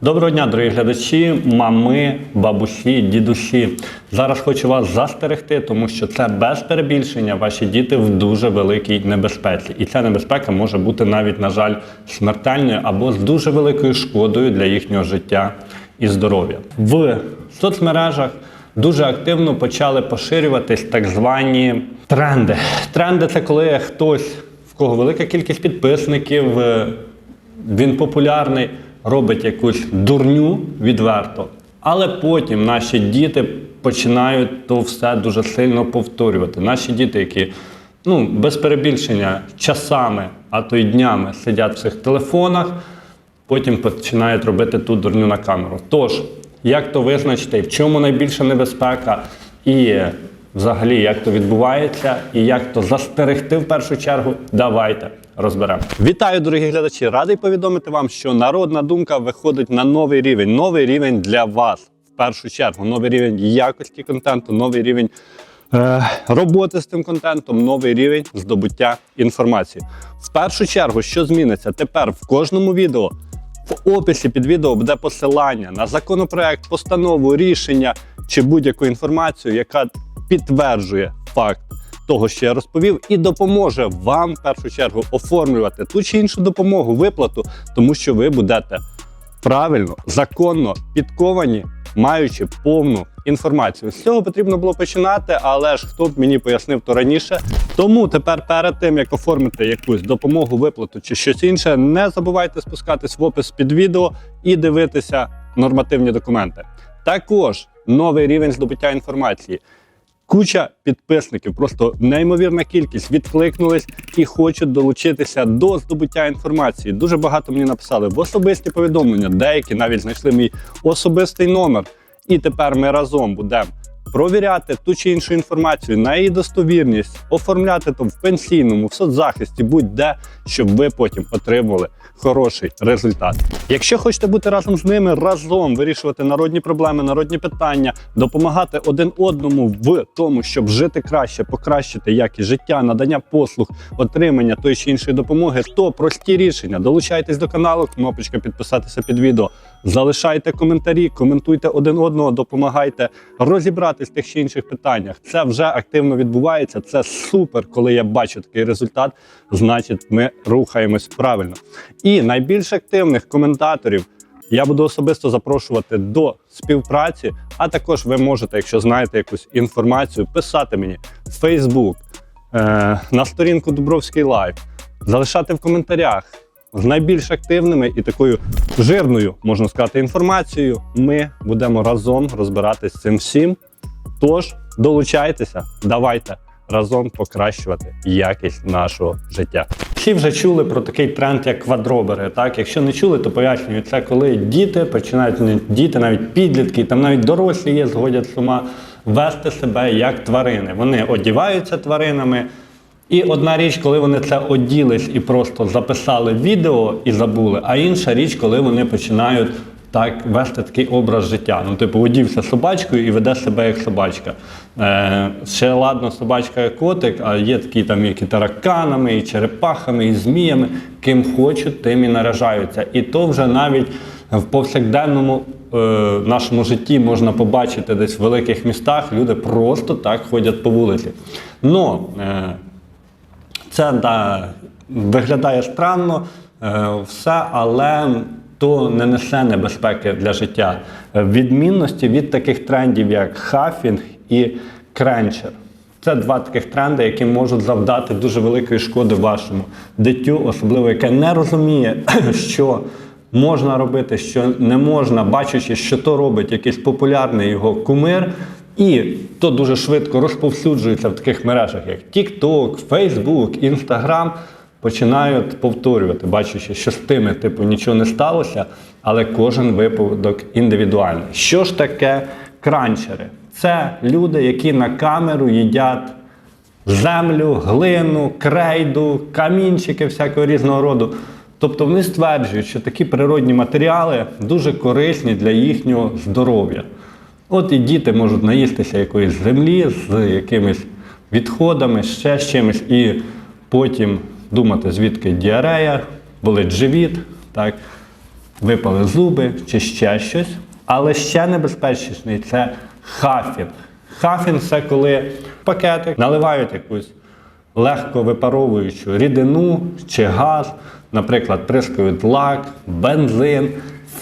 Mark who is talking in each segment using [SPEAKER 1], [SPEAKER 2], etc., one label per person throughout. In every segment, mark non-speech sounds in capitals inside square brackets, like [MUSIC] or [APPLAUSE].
[SPEAKER 1] Доброго дня, дорогі глядачі, мами, бабусі, дідусі. Зараз хочу вас застерегти, тому що це без перебільшення. Ваші діти в дуже великій небезпеці. І ця небезпека може бути навіть, на жаль, смертельною або з дуже великою шкодою для їхнього життя і здоров'я. В соцмережах дуже активно почали поширюватись так звані тренди. Тренди це коли хтось, в кого велика кількість підписників, е, він популярний, робить якусь дурню відверто. Але потім наші діти починають то все дуже сильно повторювати. Наші діти, які ну, без перебільшення часами, а то й днями сидять в цих телефонах, потім починають робити ту дурню на камеру. Тож, як то визначити, в чому найбільша небезпека, і взагалі як то відбувається, і як то застерегти в першу чергу, давайте розберемо. Вітаю, дорогі глядачі! Радий повідомити вам, що народна думка виходить на новий рівень. Новий рівень для вас в першу чергу. Новий рівень якості контенту, новий рівень е, роботи з тим контентом, новий рівень здобуття інформації. В першу чергу, що зміниться тепер в кожному відео. В описі під відео буде посилання на законопроект, постанову, рішення чи будь-яку інформацію, яка підтверджує факт того, що я розповів, і допоможе вам в першу чергу оформлювати ту чи іншу допомогу, виплату, тому що ви будете правильно, законно підковані, маючи повну інформацію. З цього потрібно було починати, але ж хто б мені пояснив то раніше. Тому тепер перед тим як оформити якусь допомогу, виплату чи щось інше, не забувайте спускатись в опис під відео і дивитися нормативні документи. Також новий рівень здобуття інформації. Куча підписників, просто неймовірна кількість відкликнулись і хочуть долучитися до здобуття інформації. Дуже багато мені написали в особисті повідомлення. Деякі навіть знайшли мій особистий номер. І тепер ми разом будемо провіряти ту чи іншу інформацію на її достовірність, оформляти то в пенсійному, в соцзахисті, будь-де, щоб ви потім отримували хороший результат. Якщо хочете бути разом з ними, разом вирішувати народні проблеми, народні питання, допомагати один одному в тому, щоб жити краще, покращити якість життя, надання послуг, отримання тої чи іншої допомоги, то прості рішення. Долучайтесь до каналу, кнопочка підписатися під відео. Залишайте коментарі, коментуйте один одного, допомагайте в тих чи інших питаннях. Це вже активно відбувається. Це супер, коли я бачу такий результат. Значить, ми рухаємось правильно. І найбільш активних коментаторів я буду особисто запрошувати до співпраці. А також ви можете, якщо знаєте якусь інформацію, писати мені в Facebook, е, на сторінку Дубровський Лайф, залишати в коментарях з найбільш активними і такою жирною, можна сказати, інформацією. Ми будемо разом розбиратись з цим всім. Тож долучайтеся, давайте разом покращувати якість нашого життя. Всі вже чули про такий тренд, як квадробери. Так, якщо не чули, то пояснюю, це коли діти починають діти, навіть підлітки, там навіть дорослі є, згодять з вести себе як тварини. Вони одіваються тваринами. І одна річ, коли вони це оділись і просто записали відео і забули, а інша річ, коли вони починають так вести такий образ життя. Ну, типу, одівся собачкою і веде себе як собачка. Е, ще ладно, собачка як котик, а є такі там, які тараканами, і черепахами, і зміями. Ким хочуть, тим і наражаються. І то вже навіть в повсякденному е, нашому житті можна побачити десь в великих містах. Люди просто так ходять по вулиці. Но е, це да, виглядає странно, е, все, але то не несе небезпеки для життя. Е, Відмінності від таких трендів, як хафінг і кренчер. Це два таких тренди, які можуть завдати дуже великої шкоди вашому дитю, особливо яке не розуміє, [CLEARS THROAT] що можна робити, що не можна, бачачи, що то робить якийсь популярний його кумир. І то дуже швидко розповсюджується в таких мережах, як TikTok, Facebook, Instagram, починають повторювати, бачачи, що з тими типу нічого не сталося, але кожен випадок індивідуальний. Що ж таке кранчери? Це люди, які на камеру їдять землю, глину, крейду, камінчики всякого різного роду. Тобто вони стверджують, що такі природні матеріали дуже корисні для їхнього здоров'я. От і діти можуть наїстися якоїсь землі з якимись відходами, ще з чимось, і потім думати, звідки діарея, болить живіт. Так? випали зуби чи ще щось. Але ще небезпечніший це хафін. Хафін це коли в пакетик наливають якусь легко випаровуючу рідину чи газ, наприклад, прискають лак, бензин,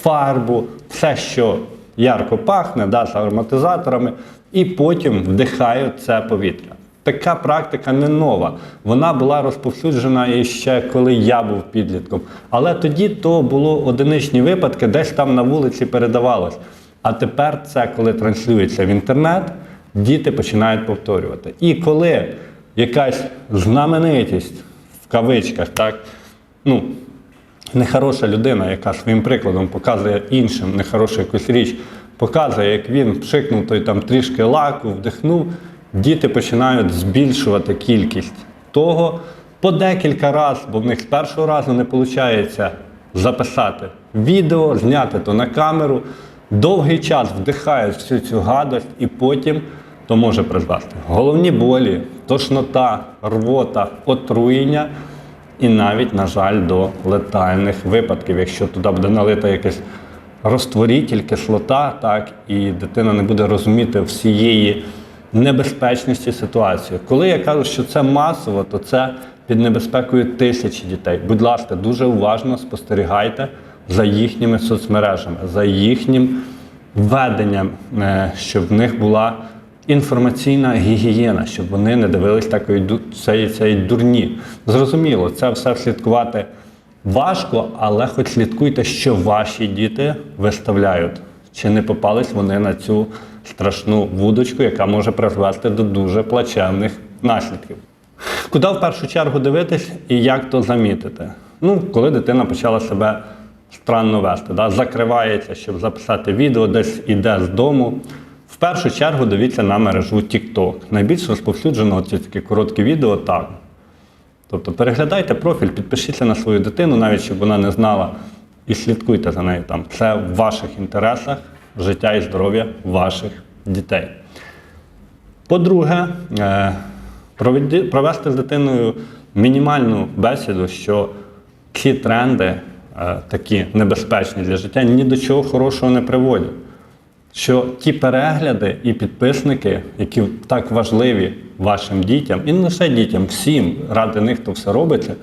[SPEAKER 1] фарбу, все, що ярко пахне, да, з ароматизаторами, і потім вдихають це повітря. Така практика не нова. Вона була розповсюджена і ще коли я був підлітком. Але тоді то було одиничні випадки, десь там на вулиці передавалось. А тепер це, коли транслюється в інтернет, діти починають повторювати. І коли якась знаменитість в кавичках, так, ну, нехороша людина, яка своїм прикладом показує іншим нехорошу якусь річ, показує, як він пшикнув той там трішки лаку, вдихнув, діти починають збільшувати кількість того по декілька разів, бо в них з першого разу не виходить записати відео, зняти то на камеру. Довгий час вдихають всю цю гадость і потім то може призвести головні болі, тошнота, рвота, отруєння і навіть, на жаль, до летальних випадків, якщо туди буде налита якась розтворитель, кислота, так, і дитина не буде розуміти всієї небезпечності ситуації. Коли я кажу, що це масово, то це під небезпекою тисячі дітей. Будь ласка, дуже уважно спостерігайте за їхніми соцмережами, за їхнім веденням, е, щоб в них була інформаційна гігієна, щоб вони не дивились такої цієї, цієї дурні. Зрозуміло, це все слідкувати важко, але хоч слідкуйте, що ваші діти виставляють. Чи не попались вони на цю страшну вудочку, яка може призвести до дуже плачевних наслідків. Куди в першу чергу дивитись і як то замітити? Ну, коли дитина почала себе странно вести, да? закривається, щоб записати відео, десь іде з дому. В першу чергу дивіться на мережу TikTok. Найбільш розповсюджено ці такі короткі відео так. Тобто переглядайте профіль, підпишіться на свою дитину, навіть щоб вона не знала, і слідкуйте за нею там. Це в ваших інтересах життя і здоров'я ваших дітей. По-друге, е, провести з дитиною мінімальну бесіду, що ці тренди, е, такі небезпечні для життя, ні до чого хорошого не приводять. Що ті перегляди і підписники, які так важливі вашим дітям, і не лише дітям, всім ради них то все робиться,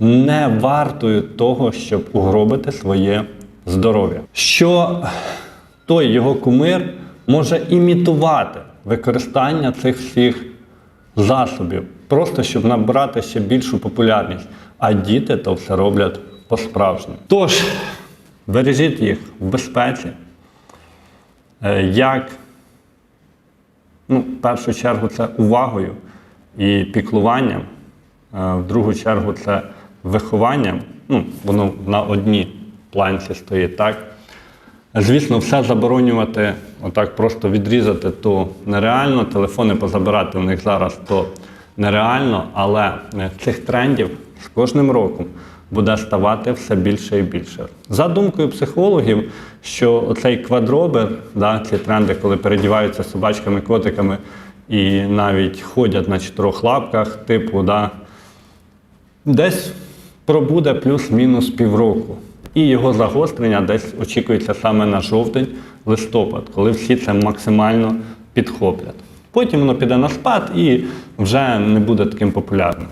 [SPEAKER 1] не вартують того, щоб угробити своє здоров'я. Що той його кумир може імітувати використання цих всіх засобів, просто щоб набрати ще більшу популярність. А діти то все роблять по-справжньому. Тож, бережіть їх в безпеці, Е, як ну, в першу чергу це увагою і піклуванням, е, в другу чергу це вихованням. Ну, воно на одній планці стоїть так. Звісно, все заборонювати, отак просто відрізати, то нереально. Телефони позабирати у них зараз то нереально, але е, цих трендів з кожним роком буде ставати все більше і більше. За думкою психологів, що оцей квадробер, да, ці тренди, коли передіваються собачками, котиками і навіть ходять на чотирьох лапках, типу, да, десь пробуде плюс-мінус півроку. І його загострення десь очікується саме на жовтень-листопад, коли всі це максимально підхоплять. Потім воно піде на спад і вже не буде таким популярним.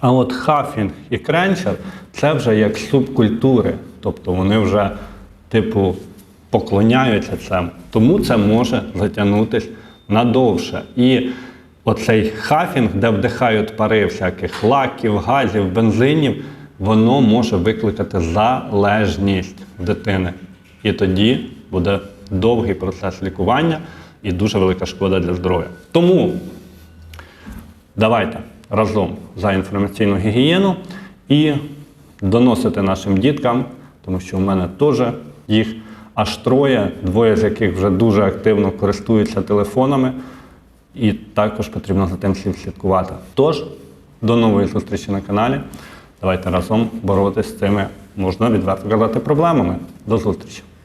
[SPEAKER 1] А от хафінг і кренчер це вже як субкультури, тобто вони вже, типу, поклоняються цьому. Тому це може затягнутися надовше. І оцей хафінг, де вдихають пари всяких лаків, газів, бензинів, воно може викликати залежність дитини. І тоді буде довгий процес лікування і дуже велика шкода для здоров'я. Тому давайте разом за інформаційну гігієну і доносити нашим діткам, тому що у мене теж їх аж троє, двоє з яких вже дуже активно користуються телефонами, і також потрібно за тим слідкувати. Тож, до нової зустрічі на каналі. Давайте разом боротися з цими, можна відверто казати, проблемами. До зустрічі!